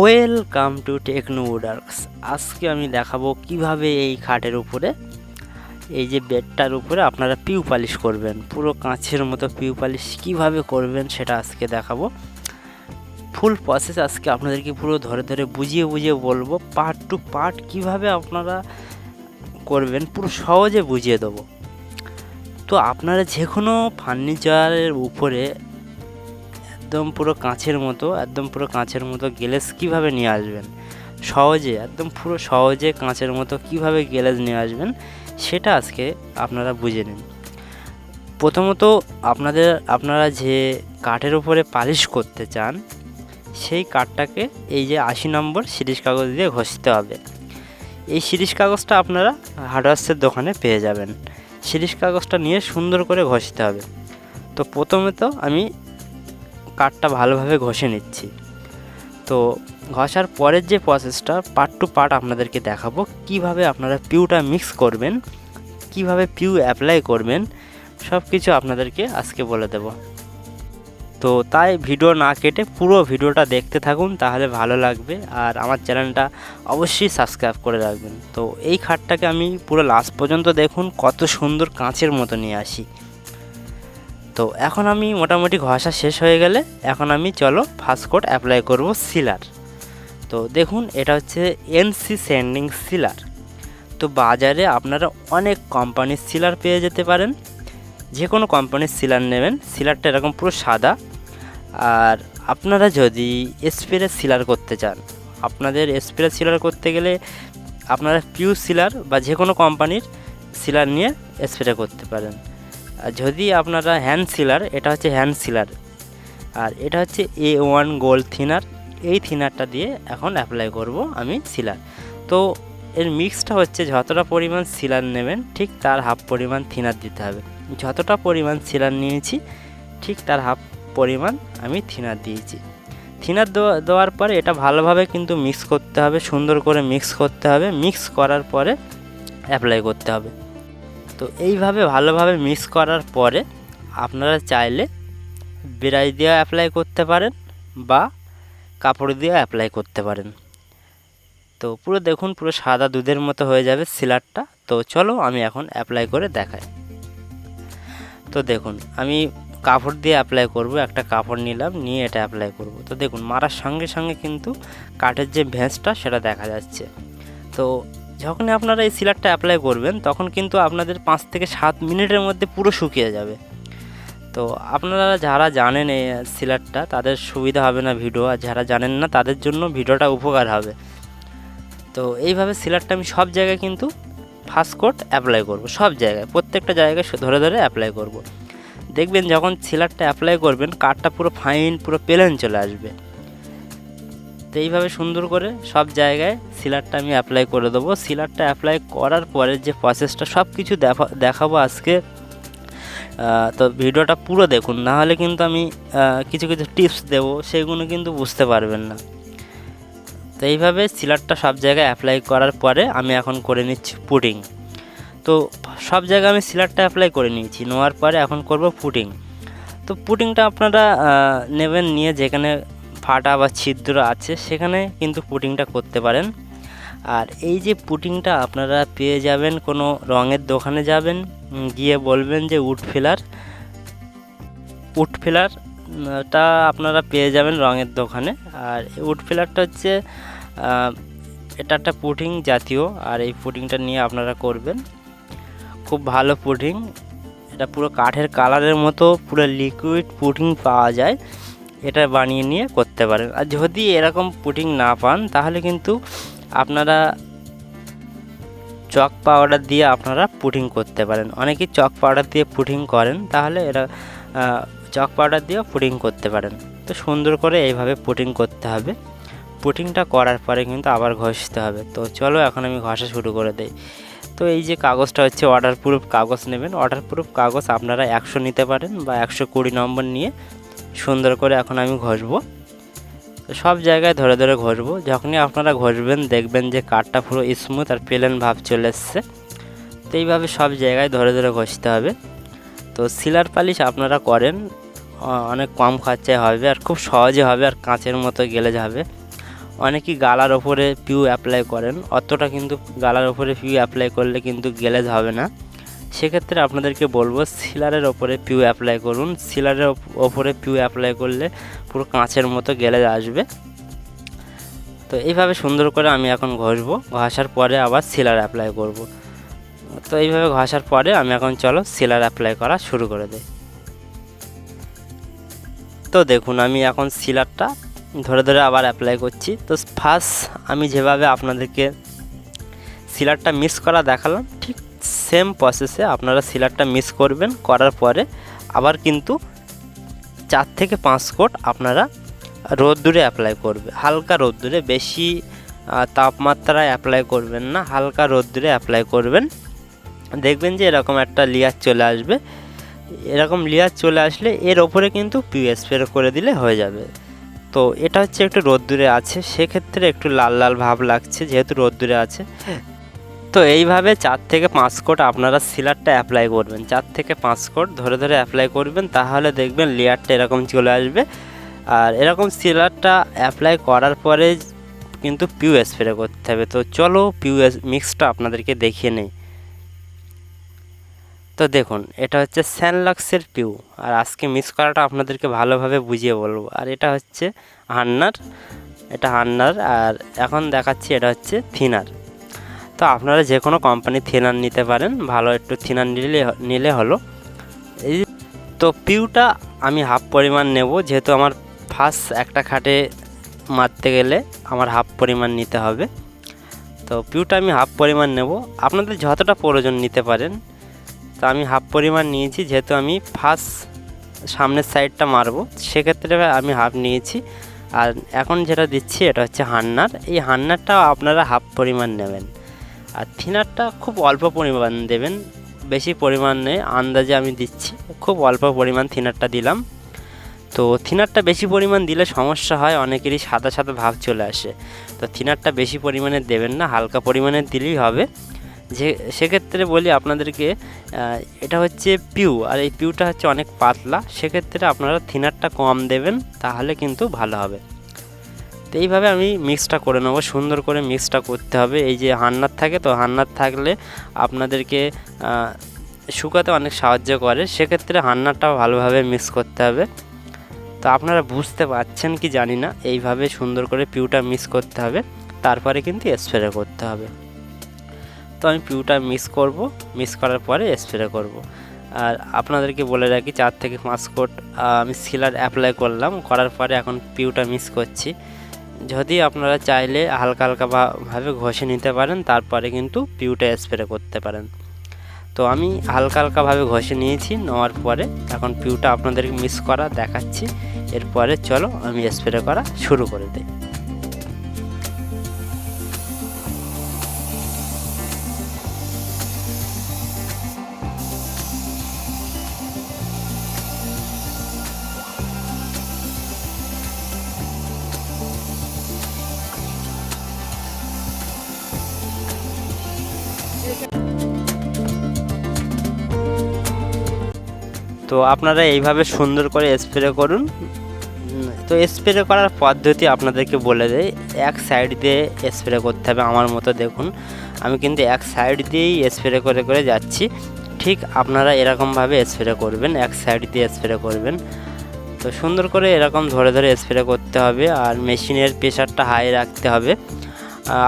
Welcome to techno উডার্কস আজকে আমি দেখাবো কীভাবে এই খাটের উপরে, এই যে বেডটার উপরে আপনারা পিউ পালিশ করবেন। পুরো কাঁচের মতো পিউ পালিশ কীভাবে করবেন সেটা আজকে দেখাবো। ফুল প্রসেস আজকে আপনাদেরকে পুরো ধরে ধরে বুঝিয়ে বুঝিয়ে বলব। পার্ট টু পার্ট কীভাবে আপনারা করবেন পুরো সহজে বুঝিয়ে দেবো। তো আপনারা যে কোনো ফার্নিচারের উপরে একদম পুরো কাঁচের মতো, একদম পুরো কাঁচের মতো গ্লেজ কীভাবে নিয়ে আসবেন? সহজে, একদম পুরো সহজে কাঁচের মতো কীভাবে গ্লেজ নিয়ে আসবেন, সেটা আজকে আপনারা বুঝে নিন। প্রথমত আপনাদের, আপনারা যে কাঠের উপরে পালিশ করতে চান, সেই কাঠটাকে এই যে আশি নম্বর সিরিজ কাগজ দিয়ে ঘষতে হবে। এই সিরিজ কাগজটা আপনারা হার্ডওয়ার্সের দোকানে পেয়ে যাবেন। সিরিজ কাগজটা নিয়ে সুন্দর করে ঘষতে হবে। তো প্রথমে তো আমি কাঠটা ভালোভাবে ঘষে নিচ্ছি। তো ঘষার পরের যে প্রসেসটা পার্ট টু পার্ট আপনাদেরকে দেখাবো, কীভাবে আপনারা পিউটা মিক্স করবেন, কীভাবে পিউ অ্যাপ্লাই করবেন সব কিছু আপনাদেরকে আজকে বলে দেব। তো তাই ভিডিও না কেটে পুরো ভিডিওটা দেখতে থাকুন, তাহলে ভালো লাগবে। আর আমার চ্যানেলটা অবশ্যই সাবস্ক্রাইব করে রাখবেন। তো এই খাটটাকে আমি পুরো লাস্ট পর্যন্ত দেখুন, কত সুন্দর কাঁচের মতো নিয়ে আসি। তো এখন আমি মোটামুটি ঘষা শেষ হয়ে গেলে এখন আমি চলো ফার্স্ট কোট অ্যাপ্লাই করব সিলার তো দেখুন, এটা হচ্ছে এনসি স্যান্ডিং সিলার তো বাজারে আপনারা অনেক কোম্পানির সিলার পেয়ে যেতে পারেন। যে কোনো কোম্পানির সিলার নেবেন সিলারটা এরকম পুরো সাদা। আর আপনারা যদি স্প্রে সিলার করতে চান, আপনাদের স্প্রে সিলার করতে গেলে আপনারা পিউ সিলার বা যে কোনো কোম্পানির সিলার নিয়ে স্প্রে করতে পারেন। যদি আপনারা হ্যান্ড সিলার এটা হচ্ছে হ্যান্ড সিলার আর এটা হচ্ছে এ ওয়ান গোল্ড থিনার এই থিনারটা দিয়ে এখন অ্যাপ্লাই করব আমি সিলার তো এর মিক্সটা হচ্ছে যতটা পরিমাণ সিলার নেবেন, ঠিক তার হাফ পরিমাণ থিনার দিতে হবে। যতটা পরিমাণ সিলার নিয়েছি, ঠিক তার হাফ পরিমাণ আমি থিনার দিয়েছি। থিনার দেওয়া, দেওয়ার পরে এটা ভালোভাবে কিন্তু মিক্স করতে হবে, সুন্দর করে মিক্স করতে হবে। মিক্স করার পরে অ্যাপ্লাই করতে হবে। তো এইভাবে ভালোভাবে মিক্স করার পরে আপনারা চাইলে বিরাই দিয়ে অ্যাপ্লাই করতে পারেন বা কাপড় দিয়ে অ্যাপ্লাই করতে পারেন। তো পুরো দেখুন, পুরো সাদা দুধের মতো হয়ে যাবে সিলারটা। তো চলো আমি এখন অ্যাপ্লাই করে দেখাই। তো দেখুন, আমি কাপড় দিয়ে অ্যাপ্লাই করব, একটা কাপড় নিলাম, নিয়ে এটা অ্যাপ্লাই করব। তো দেখুন, মারার সঙ্গে সঙ্গে কিন্তু কাঠের যে ভেঁসটা সেটা দেখা যাচ্ছে। তো যখনই আপনারা এই সিলারটা অ্যাপ্লাই করবেন, তখন কিন্তু আপনাদের পাঁচ থেকে সাত মিনিটের মধ্যে পুরো শুকিয়ে যাবে। তো আপনারা যারা জানেন এই সিলারটা, তাদের সুবিধা হবে না ভিডিও, আর যারা জানেন না, তাদের জন্য ভিডিওটা উপকার হবে। তো এইভাবে সিলারটা আমি সব জায়গায় কিন্তু ফার্স্ট কোট অ্যাপ্লাই করব, সব জায়গায়, প্রত্যেকটা জায়গায় ধরে ধরে অ্যাপ্লাই করব। দেখবেন যখন সিলারটা অ্যাপ্লাই করবেন, কাঠটা পুরো ফাইন পুরো প্লেন চলে আসবে। তো এইভাবে সুন্দর করে সব জায়গায় সিলারটা আমি অ্যাপ্লাই করে দেবো। সিলারটা অ্যাপ্লাই করার পরে যে প্রসেসটা সব কিছু দেখা, দেখাবো আজকে তো ভিডিওটা পুরো দেখুন। না হলে কিন্তু আমি কিছু কিছু টিপস দেব, সেগুলো কিন্তু বুঝতে পারবেন না। তো এইভাবে সিলারটা সব জায়গায় অ্যাপ্লাই করার পরে আমি এখন করে নিচ্ছি পুডিং তো সব জায়গায় আমি সিলারটা অ্যাপ্লাই করে নিয়েছি, নেওয়ার পরে এখন করব পুটিং তো পুটিংটা আপনারা নেবেন, নিয়ে যেখানে ফাটা বা ছিদ্র আছে, সেখানে কিন্তু পুটিংটা করতে পারেন। আর এই যে পুটিংটা আপনারা পেয়ে যাবেন, কোনো রঙের দোকানে যাবেন গিয়ে বলবেন যে উড ফিলার। উড ফিলারটা আপনারা পেয়ে যাবেন রঙের দোকানে। আর উড ফিলারটা হচ্ছে এটা একটা পুটিং জাতীয়, আর এই পুটিংটা নিয়ে আপনারা করবেন। খুব ভালো পুটিং। এটা পুরো কাঠের কালারের মতো, পুরো লিকুইড পুটিং পাওয়া যায়। এটা বানিয়ে নিয়ে করতে পারেন। আর যদি এরকম পুটিং না পান, তাহলে কিন্তু আপনারা চক পাউডার দিয়ে আপনারা পুটিং করতে পারেন। অনেকেই চক পাউডার দিয়ে পুটিং করেন, তাহলে এরা চক পাউডার দিয়েও পুটিং করতে পারেন। তো সুন্দর করে এইভাবে পুটিং করতে হবে। পুটিংটা করার পরে কিন্তু আবার ঘষতে হবে। তো চলো এখন আমি ঘষা শুরু করে দেই। তো এই যে কাগজটা হচ্ছে অর্ডার প্রুফ কাগজ নেবেন। অর্ডার প্রুফ কাগজ আপনারা একশো নিতে পারেন বা একশো কুড়ি নম্বর নিয়ে সুন্দর করে এখন আমি ঘষবো। সব জায়গায় ধরে ধরে ঘষবো। যখনই আপনারা ঘষবেন, দেখবেন যে কাঠটা পুরো স্মুথ আর প্লেন ভাব চলে এসছে। তো এইভাবে সব জায়গায় ধরে ধরে ঘষতে হবে। তো সিলার পালিশ আপনারা করেন অনেক কম খরচায় হবে আর খুব সহজে হবে আর কাঁচের মতো গেলে যাবে। অনেকেই গালার ওপরে পিউ অ্যাপ্লাই করেন। অতটা কিন্তু গালার ওপরে পিউ অ্যাপ্লাই করলে কিন্তু গ্লেজ হবে না। সেক্ষেত্রে আপনাদেরকে বলব সিলারের ওপরে পিউ অ্যাপ্লাই করুন। সিলারের ওপ- ওপরে পিউ অ্যাপ্লাই করলে পুরো কাঁচের মতো গ্লেজ আসবে। তো এইভাবে সুন্দর করে আমি এখন ঘষবো। ঘষার পরে আবার সিলার অ্যাপ্লাই করব। তো এইভাবে ঘষার পরে আমি এখন চলো সিলার অ্যাপ্লাই করা শুরু করে দিই। তো দেখুন, আমি এখন সিলারটা ধরে ধরে আবার অ্যাপ্লাই করছি। তো ফার্স্ট আমি যেভাবে আপনাদেরকে সিলারটা মিক্স করা দেখালাম, ঠিক সেম প্রসেসে আপনারা সিলারটা মিক্স করবেন, করার পরে আবার কিন্তু চার থেকে পাঁচ কোট আপনারা রোদ্দুরে অ্যাপ্লাই করবে। হালকা রোদ্দুরে, বেশি তাপমাত্রায় অ্যাপ্লাই করবেন না, হালকা রোদ্দুরে অ্যাপ্লাই করবেন। দেখবেন যে এরকম একটা লেয়ার চলে আসবে। এরকম লেয়ার চলে আসলে এর ওপরে কিন্তু পিউ স্প্রে করে দিলে হয়ে যাবে। তো এটা হচ্ছে একটু রোদ্দুরে আছে, সেক্ষেত্রে একটু লাল লাল ভাব লাগছে, যেহেতু রোদ্দুরে আছে। তো এইভাবে চার থেকে পাঁচ কোট আপনারা সিলারটা অ্যাপ্লাই করবেন। চার থেকে পাঁচ কোট ধরে ধরে অ্যাপ্লাই করবেন, তাহলে দেখবেন লেয়ারটা এরকম চলে আসবে। আর এরকম সিলারটা অ্যাপ্লাই করার পরে কিন্তু পিউ স্প্রে করতে হবে। তো চলো পিউ মিক্সটা আপনাদেরকে দেখিয়ে নেই। তো দেখুন, এটা হচ্ছে স্যানলাক্সের পিউ আর আজকে মিক্স করাটা আপনাদেরকে ভালোভাবে বুঝিয়ে বলব। আর এটা হচ্ছে হান্নার এটা হান্নার আর এখন দেখাচ্ছি এটা হচ্ছে থিনার তো আপনারা যে কোনো কোম্পানির থিনার নিতে পারেন, ভালো একটু থিনার নিলে নিলে হলো। এই তো পিউটা আমি হাফ পরিমাণ নেব, যেহেতু আমার ফার্স্ট একটা খাটে মারতে গেলে আমার হাফ পরিমাণ নিতে হবে। তো পিউটা আমি হাফ পরিমাণ নেব। আপনাদের যতটা প্রয়োজন নিতে পারেন, তো আমি হাফ পরিমাণ নিয়েছি, যেহেতু আমি ফার্স্ট সামনের সাইডটা মারবো, সেক্ষেত্রে আমি হাফ নিয়েছি। আর এখন যেটা দিচ্ছি, এটা হচ্ছে হান্নার। এই হান্নারটাও আপনারা হাফ পরিমাণ নেবেন। আর থিনারটা খুব অল্প পরিমাণ দেবেন, বেশি পরিমাণ আন্দাজে আমি দিচ্ছি, খুব অল্প পরিমাণ থিনারটা দিলাম। তো থিনারটা বেশি পরিমাণ দিলে সমস্যা হয়, অনেকেরই সাদা সাদা ভাব চলে আসে। তো থিনারটা বেশি পরিমাণে দেবেন না, হালকা পরিমাণে দিলেই হবে। যে সেক্ষেত্রে বলি আপনাদেরকে এটা হচ্ছে পিউ, আর এই পিউটা হচ্ছে অনেক পাতলা। সেক্ষেত্রে আপনারা থিনারটা কম দেবেন, তাহলে কিন্তু ভালো হবে। তো এইভাবে আমি মিক্সটা করে নেব, সুন্দর করে মিক্সটা করতে হবে। এই যে হান্নার থাকে তো হান্নার থাকলে আপনাদেরকে শুকাতে অনেক সাহায্য করে। সেক্ষেত্রে হান্নারটাও ভালোভাবে মিক্স করতে হবে। তো আপনারা বুঝতে পারছেন কি জানি না, এইভাবে সুন্দর করে পিউটা মিক্স করতে হবে। তারপরে কিন্তু স্প্রে করতে হবে। তো আমি পিউটা মিক্স করব মিক্স করার পরে স্প্রে করব। আর আপনাদেরকে বলে রাখি, চার থেকে পাঁচ কোট আমি সিলার অ্যাপ্লাই করলাম। করার পরে এখন পিউটা মিক্স করছি। যদি আপনারা চাইলে হালকা হালকা ভাবে ঘষে নিতে পারেন, তারপরে কিন্তু পিউটা স্প্রে করতে পারেন। তো আমি হালকা হালকাভাবে ঘষে নিয়েছি, নেওয়ার পরে এখন পিউটা আপনাদেরকে মিস করা দেখাচ্ছি। এরপরে চলো আমি স্প্রে করা শুরু করে দিই। তো আপনারা এইভাবে সুন্দর করে স্প্রে করুন। তো স্প্রে করার পদ্ধতি আপনাদেরকে বলে দেয় এক সাইড দিয়ে স্প্রে করতে হবে আমার মতো দেখুন। আমি কিন্তু এক সাইড দিয়েই স্প্রে করে করে যাচ্ছি। ঠিক আপনারা এরকমভাবে স্প্রে করবেন, এক সাইড দিয়ে স্প্রে করবেন। তো সুন্দর করে এরকম ধরে ধরে স্প্রে করতে হবে আর মেশিনের প্রেশারটা হাই রাখতে হবে।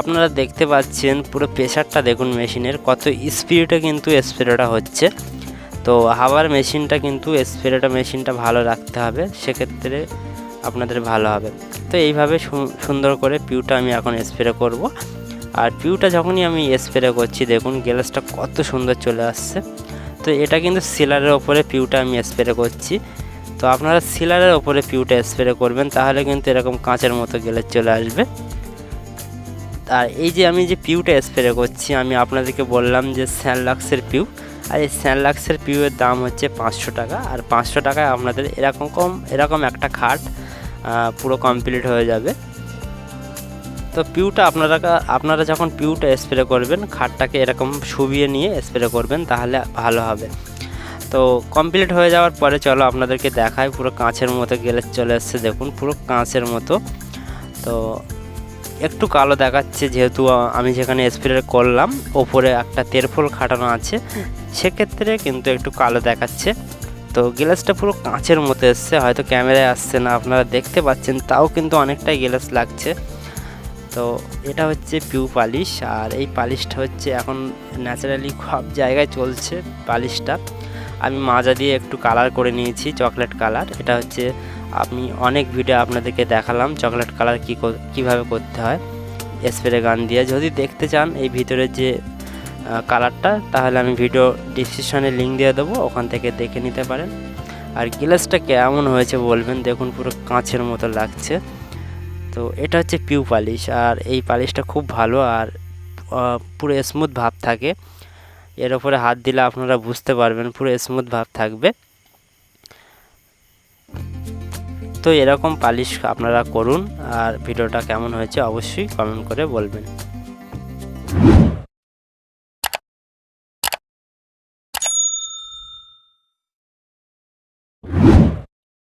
আপনারা দেখতে পাচ্ছেন পুরো প্রেশারটা দেখুন মেশিনের, কত স্পিডে কিন্তু স্প্রেটা হচ্ছে। তো হাওয়ার মেশিনটা কিন্তু স্প্রেটা মেশিনটা ভালো রাখতে হবে, সেক্ষেত্রে আপনাদের ভালো হবে। তো এইভাবে সুন্দর করে পিউটা আমি এখন স্প্রে করব। আর পিউটা যখনই আমি স্প্রে করছি, দেখুন গ্যাসটা কত সুন্দর চলে আসছে। তো এটা কিন্তু সিলারের ওপরে পিউটা আমি স্প্রে করছি। তো আপনারা সিলারের ওপরে পিউটা স্প্রে করবেন, তাহলে কিন্তু এরকম কাঁচের মতো গেলে চলে আসবে। আর এই যে আমি যে পিউটা স্প্রে করছি, আমি আপনাদেরকে বললাম যে স্যানলাক্সের পিউ। আর এই স্যানলাক্সের পিউয়ের দাম হচ্ছে পাঁচশো টাকা। আর পাঁচশো টাকায় আপনাদের এরকম কম, এরকম একটা খাট পুরো কমপ্লিট হয়ে যাবে। তো পিউটা আপনারা আপনারা যখন পিউটা স্প্রে করবেন, খাটটাকে এরকম শুবিয়ে নিয়ে স্প্রে করবেন, তাহলে ভালো হবে। তো কমপ্লিট হয়ে যাওয়ার পরে চলো আপনাদেরকে দেখায় পুরো কাঁচের মতো গেলে চলে এসছে, দেখুন, পুরো কাঁচের মতো। তো একটু কালো দেখাচ্ছে যেহেতু আমি যেখানে স্প্রে করলাম ওপরে একটা তেরফল খাটানো আছে। সেক্ষেত্রে কিন্তু একটু কালো দেখাচ্ছে। তো গ্লাসটা পুরো কাঁচের মতো এসছে হয়তো ক্যামেরায় আসছে না আপনারা দেখতে পাচ্ছেন তাও কিন্তু অনেকটাই গ্লাস লাগছে। তো এটা হচ্ছে পিউ পালিশ আর এই পালিশটা হচ্ছে এখন ন্যাচারালি সব জায়গায় চলছে পালিশটা। আমি মাজা দিয়ে একটু কালার করে নিয়েছি চকলেট কালার এটা হচ্ছে আমি অনেক ভিডিও আপনাদেরকে দেখালাম চকলেট কালার কী কীভাবে করতে হয়। স্প্রে গান দিয়ে। যদি দেখতে চান এই ভিতরে যে কালারটা তাহলে আমি ভিডিও ডিসক্রিপশানে লিঙ্ক দিয়ে দেবো, ওখান থেকে দেখে নিতে পারেন। আর গ্লাসটা কেমন হয়েছে বলবেন, দেখুন পুরো কাঁচের মতো লাগছে। তো এটা হচ্ছে পিউ পালিশ আর এই পালিশটা খুব ভালো, আর পুরো স্মুথ ভাব থাকে। এর ওপরে হাত দিলে আপনারা বুঝতে পারবেন, পুরো স্মুথ ভাব থাকবে। তো এরকম পালিশ আপনারা করুন। আর ভিডিওটা কেমন হয়েছে অবশ্যই কমেন্ট করে বলবেন।